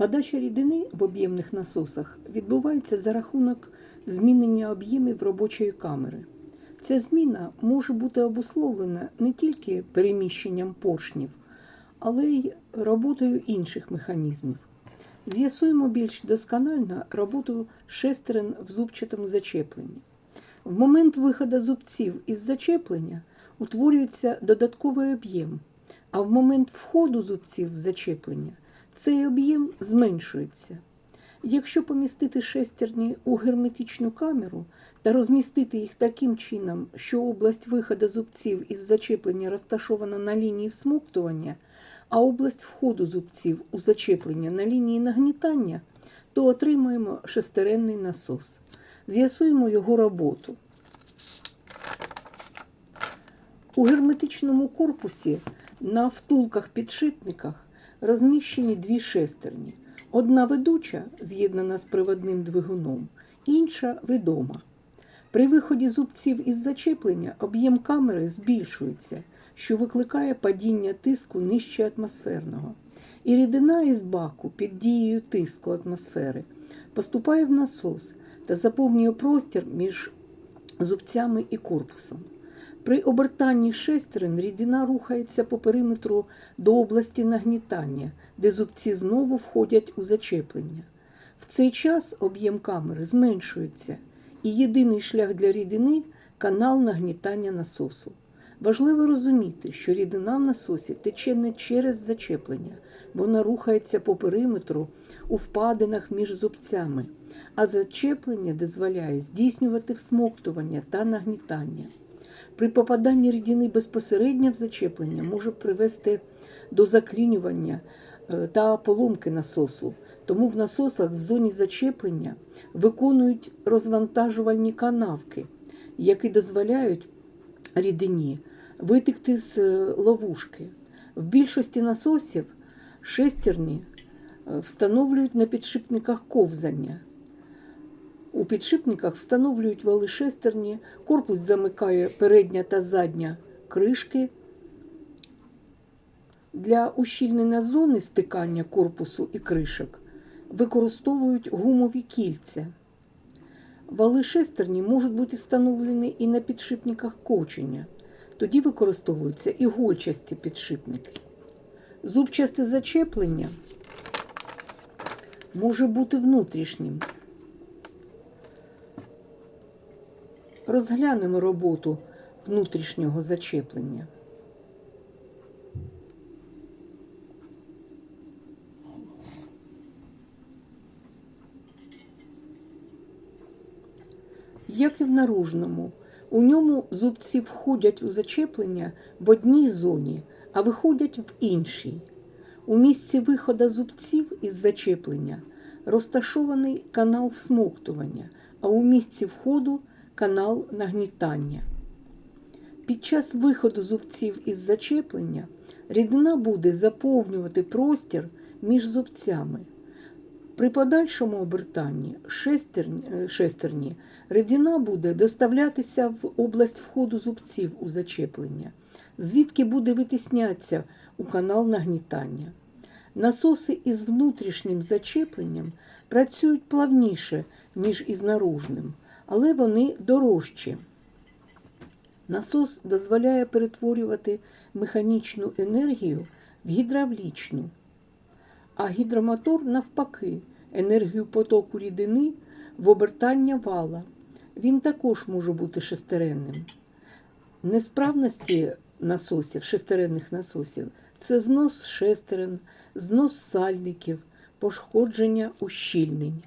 Подача рідини в об'ємних насосах відбувається за рахунок змінення об'ємів робочої камери. Ця зміна може бути обусловлена не тільки переміщенням поршнів, але й роботою інших механізмів. З'ясуємо більш досконально роботу шестерен в зубчатому зачепленні. В момент виходу зубців із зачеплення утворюється додатковий об'єм, а в момент входу зубців в зачеплення цей об'єм зменшується. Якщо помістити шестерні у герметичну камеру та розмістити їх таким чином, що область виходу зубців із зачеплення розташована на лінії всмоктування, а область входу зубців у зачеплення на лінії нагнітання, то отримаємо шестеренний насос. З'ясуємо його роботу. У герметичному корпусі на втулках-підшипниках розміщені дві шестерні. Одна ведуча, з'єднана з приводним двигуном, інша відома. При виході зубців із зачеплення об'єм камери збільшується, що викликає падіння тиску нижче атмосферного. І рідина із баку під дією тиску атмосфери поступає в насос та заповнює простір між зубцями і корпусом. При обертанні шестерен рідина рухається по периметру до області нагнітання, де зубці знову входять у зачеплення. В цей час об'єм камери зменшується, і єдиний шлях для рідини канал нагнітання насосу. Важливо розуміти, що рідина в насосі тече не через зачеплення, вона рухається по периметру у впадинах між зубцями, а зачеплення дозволяє здійснювати всмоктування та нагнітання. При попаданні рідини безпосередньо в зачеплення може привести до заклінювання е, та поломки насосу. Тому в насосах в зоні зачеплення виконують розвантажувальні канавки, які дозволяють рідині витекти з е, ловушки. В більшості насосів шестерні е, встановлюють на підшипниках ковзання. У підшипниках встановлюють вали шестерні, корпус замикає передня та задня кришки. Для ущільнення зони стикання корпусу і кришок використовують гумові кільця. Вали шестерні можуть бути встановлені і на підшипниках кочення. Тоді використовуються ігольчасті підшипники. Зубчасте зачеплення може бути внутрішнім. Розглянемо роботу внутрішнього зачеплення. Як і в наружному, у ньому зубці входять у зачеплення в одній зоні, а виходять в іншій. У місці виходу зубців із зачеплення розташований канал всмоктування, а у місці входу канал нагнітання. Під час виходу зубців із зачеплення рідина буде заповнювати простір між зубцями. При подальшому обертанні шестерні, е, шестерні рідина буде доставлятися в область входу зубців у зачеплення, звідки буде витіснятися у канал нагнітання. Насоси із внутрішнім зачепленням працюють плавніше, ніж із наружним, але вони дорожчі. Насос дозволяє перетворювати механічну енергію в гідравлічну, а гідромотор навпаки енергію потоку рідини в обертання вала. Він також може бути шестеренним. Несправності насосів, шестеренних насосів це знос шестерен, знос сальників, пошкодження ущільнень.